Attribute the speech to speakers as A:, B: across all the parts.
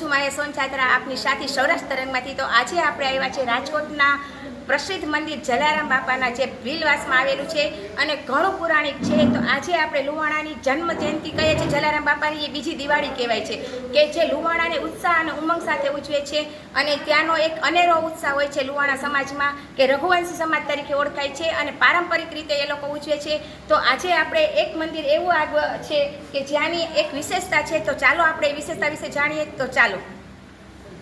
A: માએ સોનછાત્રા આપની સાથી સૌરાષ્ટ્ર તરંગમાંથી. તો આજે આપણે આવ્યા છે રાજકોટના પ્રસિદ્ધ મંદિર જલારામ બાપાના જે ભીલવાસમાં આવેલું છે અને ઘણું પુરાણિક છે. તો આજે આપણે લુવાણાની જન્મ જયંતિ કહીએ છીએ. જલારામ બાપાની એ બીજી દિવાળી કહેવાય છે કે જે લુવાણાને ઉત્સાહ અને ઉમંગ સાથે ઉજવે છે અને ત્યાંનો એક અનેરો ઉત્સાહ હોય છે લુવાણા સમાજમાં કે રઘુવંશી સમાજ તરીકે ઓળખાય છે અને પારંપરિક રીતે એ લોકો ઉજવે છે. તો આજે આપણે એક મંદિર એવું આગળ છે કે જ્યાંની એક વિશેષતા છે. તો ચાલો આપણે એ વિશેષતા વિશે જાણીએ. તો ચાલો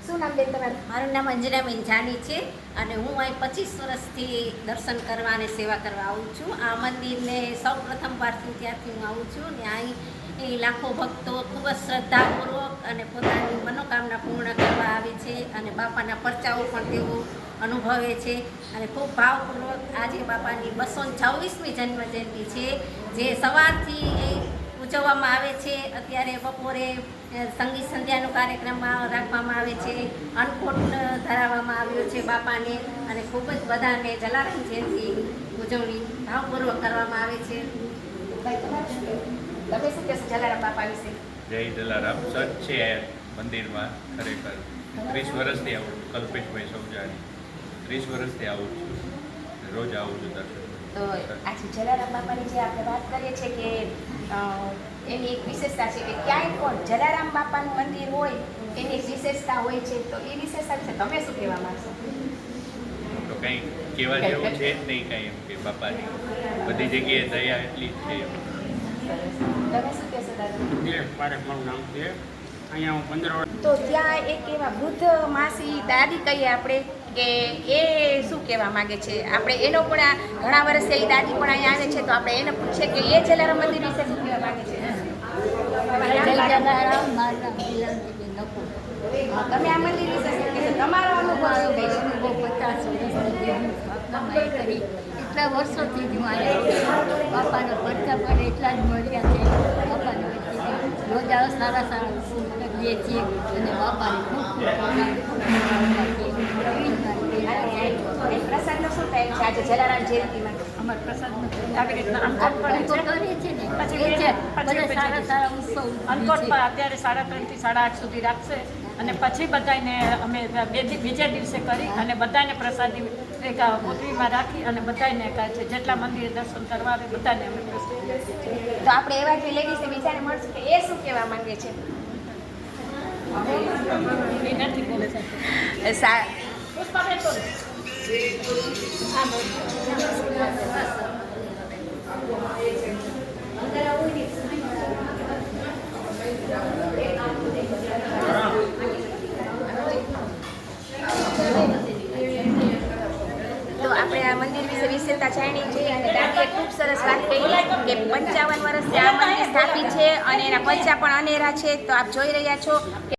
A: શું નામ બેન તમારું?
B: મારું નામ અંજનાબેન જાની છે અને હું અહીં પચીસ વર્ષથી દર્શન કરવા અને સેવા કરવા આવું છું. આ મંદિરને સૌ પ્રથમ વારથી ત્યારથી હું આવું છું ને અહીં એ લાખો ભક્તો ખૂબ જ શ્રદ્ધાપૂર્વક અને પોતાની મનોકામના પૂર્ણ કરવા આવે છે અને બાપાના પરચાઓ પણ તેઓ અનુભવે છે અને ખૂબ ભાવપૂર્વક આજે બાપાની બસો છવ્વીસમી જન્મ જયંતિ છે. જે સવારથી ઉજવવામાં આવે છે. અત્યારે બપોરે સંગીત સંધ્યાનો કાર્યક્રમ રાખવામાં આવે છે. અન્નકૂટ ધરાવવામાં આવ્યો છે બાપાને અને ખૂબ જ બધાને જલારામ જયંતિ ઉજવણી ભાવપૂર્વક કરવામાં આવે છે.
A: તમે શું કહેશો જલારામ બાપા વિશે?
C: જય જલારામ. સચ છે મંદિરમાં ખરેખર. ત્રીસ વર્ષથી આવું કલ્પેશભાઈ સૌજાણી. ત્રીસ વર્ષથી આવું છું. રોજ આવું છું દર્શન
A: તો આજે જલારામ બાપાની જે આપણે વાત કરીએ છીએ કે એની એક વિશેષતા છે કે ક્યાંય પણ જલારામ બાપાનું મંદિર હોય એની એક વિશેષતા હોય છે તો એ વિશેષતા વિશે તમે શું કહેવા માંગશો?
C: તો કંઈ કહેવા જેવું છે જ નહીં કાંઈ એમ કે બાપાની. બધી જગ્યાએ દયા એટલી જ છે
A: તમે શું કહેશો દાદા?
D: મારે મારું નામ છે. અહીંયા હું પંદર વર્ષ
A: તો ત્યાં એક એવા વૃદ્ધ માસી દાદી કહીએ આપણે કે એ શું કહેવા માગે છે? આપણે એનો પણ આ ઘણા વર્ષ એ દાદી પણ અહીંયા આવે છે તો આપણે એને પૂછીએ કે એ જલારામ મંદિર વિશે શું કહેવા માગે છે? તમે આ મંદિર વિશે શું કહેશો? તમારો અનુભવ
B: પચાસ કરી. એટલા વર્ષોથી જ હું. બાપાના પણ એટલા જ મળ્યા છે. બાપાના રોજા સારા સારા દે છીએ. અને બાપાને ખૂબ ખૂબ આભાર, ખૂબ ખૂબ આભાર છે. એવી જ મારી પ્રેરણા છે.
A: એ પ્રસાદનો શું ટાઈમ છે આજે જલારામ જયંતિમાં
B: અમાર
E: અત્યારે સાડા ત્રણથી સાડા આઠ સુધી રાખશે. અને પછી બધાને અમે બે બીજા દિવસે કરી અને બધાને પ્રસાદી એક કોથળીમાં રાખી અને બધાને છે જેટલા મંદિરે દર્શન કરવા આવે બધાને અમે.
A: તો આપણે એવા જે લેડીઝ બીજાને મળશું કે એ શું કહેવા માંગે છે?
E: એ નથી બોલે છે
A: વિશેષતા જાણી છે અને દાદીએ ખૂબ સરસ વાત કે પંચાવન વર્ષથી આ મંદિર સ્થાપિત છે અને એના પૈસા પણ અનેરા છે. તો આપ જોઈ રહ્યા છો